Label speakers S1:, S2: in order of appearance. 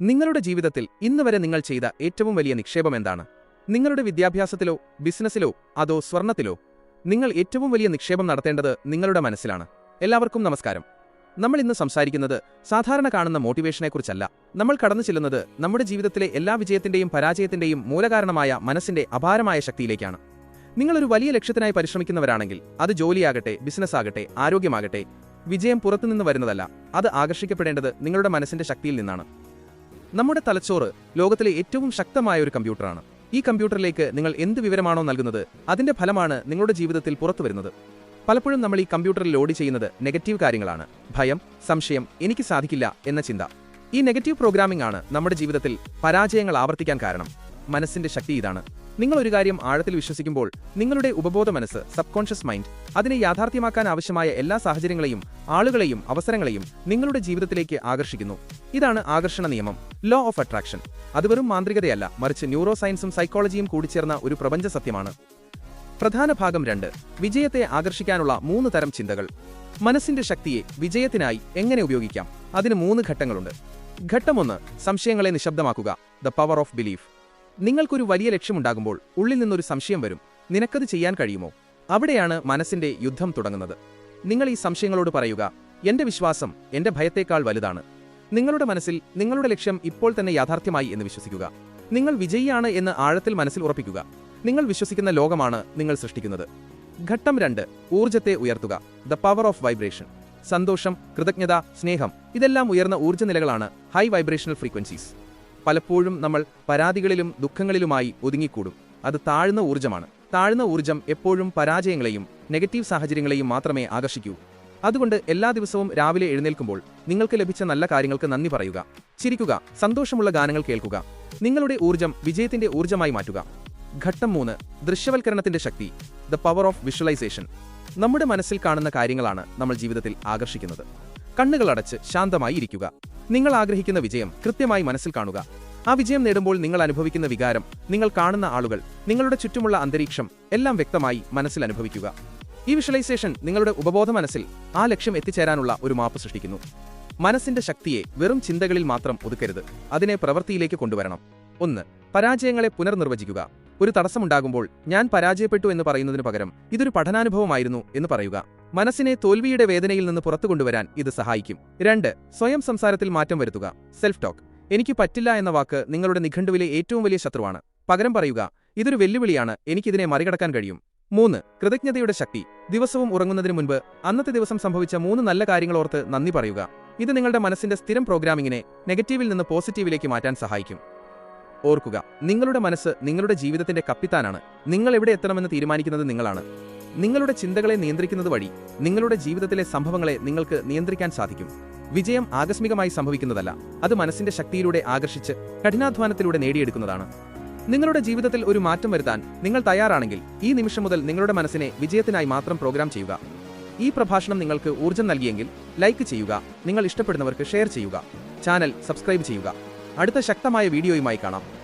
S1: നിങ്ങളുടെ ജീവിതത്തിൽ ഇന്നുവരെ നിങ്ങൾ ചെയ്ത ഏറ്റവും വലിയ നിക്ഷേപം എന്താണ്? നിങ്ങളുടെ വിദ്യാഭ്യാസത്തിലോ ബിസിനസ്സിലോ അതോ സ്വർണത്തിലോ നിങ്ങൾ ഏറ്റവും വലിയ നിക്ഷേപം നടത്തേണ്ടത് നിങ്ങളുടെ മനസ്സിലാണ്. എല്ലാവർക്കും നമസ്കാരം. നമ്മൾ ഇന്ന് സംസാരിക്കുന്നത് സാധാരണ കാണുന്ന മോട്ടിവേഷനെക്കുറിച്ചല്ല. നമ്മൾ കടന്നു ചെല്ലുന്നത് നമ്മുടെ ജീവിതത്തിലെ എല്ലാ വിജയത്തിന്റെയും പരാജയത്തിന്റെയും മൂലകാരണമായ മനസ്സിന്റെ അപാരമായ ശക്തിയിലേക്കാണ്. നിങ്ങളൊരു വലിയ ലക്ഷ്യത്തിനായി പരിശ്രമിക്കുന്നവരാണെങ്കിൽ അത് ജോലിയാകട്ടെ ബിസിനസ് ആകട്ടെ ആരോഗ്യമാകട്ടെ വിജയം പുറത്തുനിന്ന് വരുന്നതല്ല. അത് ആകർഷിക്കപ്പെടേണ്ടത് നിങ്ങളുടെ മനസ്സിന്റെ ശക്തിയിൽ നിന്നാണ്. നമ്മുടെ തലച്ചോറ് ലോകത്തിലെ ഏറ്റവും ശക്തമായ ഒരു കമ്പ്യൂട്ടറാണ്. ഈ കമ്പ്യൂട്ടറിലേക്ക് നിങ്ങൾ എന്ത് വിവരമാണോ നൽകുന്നത് അതിന്റെ ഫലമാണ് നിങ്ങളുടെ ജീവിതത്തിൽ പുറത്തു വരുന്നത്. പലപ്പോഴും നമ്മൾ ഈ കമ്പ്യൂട്ടറിൽ ലോഡ് ചെയ്യുന്നത് നെഗറ്റീവ് കാര്യങ്ങളാണ്. ഭയം സംശയം എനിക്ക് സാധിക്കില്ല എന്ന ചിന്ത. ഈ നെഗറ്റീവ് പ്രോഗ്രാമിംഗ് ആണ് നമ്മുടെ ജീവിതത്തിൽ പരാജയങ്ങൾ ആവർത്തിക്കാൻ കാരണം. മനസ്സിന്റെ ശക്തി ഇതാണ്. നിങ്ങൾ ഒരു കാര്യം ആഴത്തിൽ വിശ്വസിക്കുമ്പോൾ നിങ്ങളുടെ ഉപബോധ മനസ്സ് സബ് കോൺഷ്യസ് മൈൻഡ് അതിനെ യാഥാർത്ഥ്യമാക്കാൻ ആവശ്യമായ എല്ലാ സാഹചര്യങ്ങളെയും ആളുകളെയും അവസരങ്ങളെയും നിങ്ങളുടെ ജീവിതത്തിലേക്ക് ആകർഷിക്കുന്നു. ഇതാണ് ആകർഷണ നിയമം ലോ ഓഫ് അട്രാക്ഷൻ അത് വെറും മാന്ത്രികതയല്ല മറിച്ച് ന്യൂറോ സയൻസും സൈക്കോളജിയും കൂടിച്ചേർന്ന ഒരു പ്രപഞ്ച സത്യമാണ്. പ്രധാന ഭാഗം രണ്ട് വിജയത്തെ ആകർഷിക്കാനുള്ള മൂന്ന് തരം ചിന്തകൾ. മനസ്സിന്റെ ശക്തിയെ വിജയത്തിനായി എങ്ങനെ ഉപയോഗിക്കാം? അതിന് മൂന്ന് ഘട്ടങ്ങളുണ്ട്. ഘട്ടമൊന്ന് സംശയങ്ങളെ നിശബ്ദമാക്കുക ദ പവർ ഓഫ് ബിലീഫ് നിങ്ങൾക്കൊരു വലിയ ലക്ഷ്യമുണ്ടാകുമ്പോൾ ഉള്ളിൽ നിന്നൊരു സംശയം വരും. നിനക്കത് ചെയ്യാൻ കഴിയുമോ? അവിടെയാണ് മനസ്സിന്റെ യുദ്ധം തുടങ്ങുന്നത്. നിങ്ങൾ ഈ സംശയങ്ങളോട് പറയുക എന്റെ വിശ്വാസം എന്റെ ഭയത്തേക്കാൾ വലുതാണ്. നിങ്ങളുടെ മനസ്സിൽ നിങ്ങളുടെ ലക്ഷ്യം ഇപ്പോൾ തന്നെ യാഥാർത്ഥ്യമായി എന്ന് വിശ്വസിക്കുക. നിങ്ങൾ വിജയിയാണ് എന്ന് ആഴത്തിൽ മനസ്സിൽ ഉറപ്പിക്കുക. നിങ്ങൾ വിശ്വസിക്കുന്ന ലോകമാണ് നിങ്ങൾ സൃഷ്ടിക്കുന്നത്. ഘട്ടം രണ്ട് ഊർജത്തെ ഉയർത്തുക. ദ പവർ ഓഫ് വൈബ്രേഷൻ സന്തോഷം കൃതജ്ഞത സ്നേഹം ഇതെല്ലാം ഉയർന്ന ഊർജ നിലകളാണ് ഹൈ വൈബ്രേഷണൽ ഫ്രീക്വൻസീസ് പലപ്പോഴും നമ്മൾ പരാതികളിലും ദുഃഖങ്ങളിലുമായി ഒതുങ്ങിക്കൂടും. അത് താഴ്ന്ന ഊർജമാണ്. താഴ്ന്ന ഊർജം എപ്പോഴും പരാജയങ്ങളെയും നെഗറ്റീവ് സാഹചര്യങ്ങളെയും മാത്രമേ ആകർഷിക്കൂ. അതുകൊണ്ട് എല്ലാ ദിവസവും രാവിലെ എഴുന്നേൽക്കുമ്പോൾ നിങ്ങൾക്ക് ലഭിച്ച നല്ല കാര്യങ്ങൾക്ക് നന്ദി പറയുക. ചിരിക്കുക സന്തോഷമുള്ള ഗാനങ്ങൾ കേൾക്കുക. നിങ്ങളുടെ ഊർജം വിജയത്തിന്റെ ഊർജമായി മാറ്റുക. ഘട്ടം മൂന്ന് ദൃശ്യവൽക്കരണത്തിന്റെ ശക്തി ദ പവർ ഓഫ് വിഷ്വലൈസേഷൻ. നമ്മുടെ മനസ്സിൽ കാണുന്ന കാര്യങ്ങളാണ് നമ്മൾ ജീവിതത്തിൽ ആകർഷിക്കുന്നത്. കണ്ണുകളടച്ച് ശാന്തമായി ഇരിക്കുക നിങ്ങൾ ആഗ്രഹിക്കുന്ന വിജയം കൃത്യമായി മനസ്സിൽ കാണുക. ആ വിജയം നേടുമ്പോൾ നിങ്ങൾ അനുഭവിക്കുന്ന വികാരം നിങ്ങൾ കാണുന്ന ആളുകൾ നിങ്ങളുടെ ചുറ്റുമുള്ള അന്തരീക്ഷം എല്ലാം വ്യക്തമായി മനസ്സിൽ അനുഭവിക്കുക. ഈ വിഷ്വലൈസേഷൻ നിങ്ങളുടെ ഉപബോധ മനസ്സിൽ ആ ലക്ഷ്യം എത്തിച്ചേരാനുള്ള ഒരു മാപ്പ് സൃഷ്ടിക്കുന്നു. മനസ്സിന്റെ ശക്തിയെ വെറും ചിന്തകളിൽ മാത്രം ഒതുക്കരുത്. അതിനെ പ്രവൃത്തിയിലേക്ക് കൊണ്ടുവരണം. ഒന്ന് പരാജയങ്ങളെ പുനർനിർവചിക്കുക. ഒരു തടസ്സമുണ്ടാകുമ്പോൾ ഞാൻ പരാജയപ്പെട്ടു എന്ന് പറയുന്നതിന് പകരം ഇതൊരു പഠനാനുഭവമായിരുന്നു എന്ന് പറയുക. മനസ്സിനെ തോൽവിയുടെ വേദനയിൽ നിന്ന് പുറത്തു കൊണ്ടുവരാൻ ഇത് സഹായിക്കും. രണ്ട് സ്വയം സംസാരത്തിൽ മാറ്റം വരുത്തുക. സെൽഫ് ടോക്ക് എനിക്ക് പറ്റില്ല എന്ന വാക്ക് നിങ്ങളുടെ നിഘണ്ടുവിലെ ഏറ്റവും വലിയ ശത്രുവാണ്. പകരം പറയുക ഇതൊരു വെല്ലുവിളിയാണ് എനിക്കിതിനെ മറികടക്കാൻ കഴിയും. മൂന്ന് കൃതജ്ഞതയുടെ ശക്തി. ദിവസവും ഉറങ്ങുന്നതിന് മുൻപ് അന്നത്തെ ദിവസം സംഭവിച്ച മൂന്ന് നല്ല കാര്യങ്ങളോർത്ത് നന്ദി പറയുക. ഇത് നിങ്ങളുടെ മനസ്സിന്റെ സ്ഥിരം പ്രോഗ്രാമിങ്ങിനെ നെഗറ്റീവിൽ നിന്ന് പോസിറ്റീവിലേക്ക് മാറ്റാൻ സഹായിക്കും. ഓർക്കുക നിങ്ങളുടെ മനസ്സ് നിങ്ങളുടെ ജീവിതത്തിന്റെ കപ്പിത്താനാണ്. നിങ്ങൾ എവിടെ എത്തണമെന്ന് തീരുമാനിക്കുന്നത് നിങ്ങളാണ്. നിങ്ങളുടെ ചിന്തകളെ നിയന്ത്രിക്കുന്നത് വഴി നിങ്ങളുടെ ജീവിതത്തിലെ സംഭവങ്ങളെ നിങ്ങൾക്ക് നിയന്ത്രിക്കാൻ സാധിക്കും. വിജയം ആകസ്മികമായി സംഭവിക്കുന്നതല്ല അത് മനസ്സിന്റെ ശക്തിയിലൂടെ ആകർഷിച്ച് കഠിനാധ്വാനത്തിലൂടെ നേടിയെടുക്കുന്നതാണ്. നിങ്ങളുടെ ജീവിതത്തിൽ ഒരു മാറ്റം വരുത്താൻ നിങ്ങൾ തയ്യാറാണെങ്കിൽ ഈ നിമിഷം മുതൽ നിങ്ങളുടെ മനസ്സിനെ വിജയത്തിനായി മാത്രം പ്രോഗ്രാം ചെയ്യുക. ഈ പ്രഭാഷണം നിങ്ങൾക്ക് ഊർജം നൽകിയെങ്കിൽ ലൈക്ക് ചെയ്യുക നിങ്ങൾ ഇഷ്ടപ്പെടുന്നവർക്ക് ഷെയർ ചെയ്യുക ചാനൽ സബ്സ്ക്രൈബ് ചെയ്യുക. അടുത്ത ശക്തമായ വീഡിയോയുമായി കാണാം.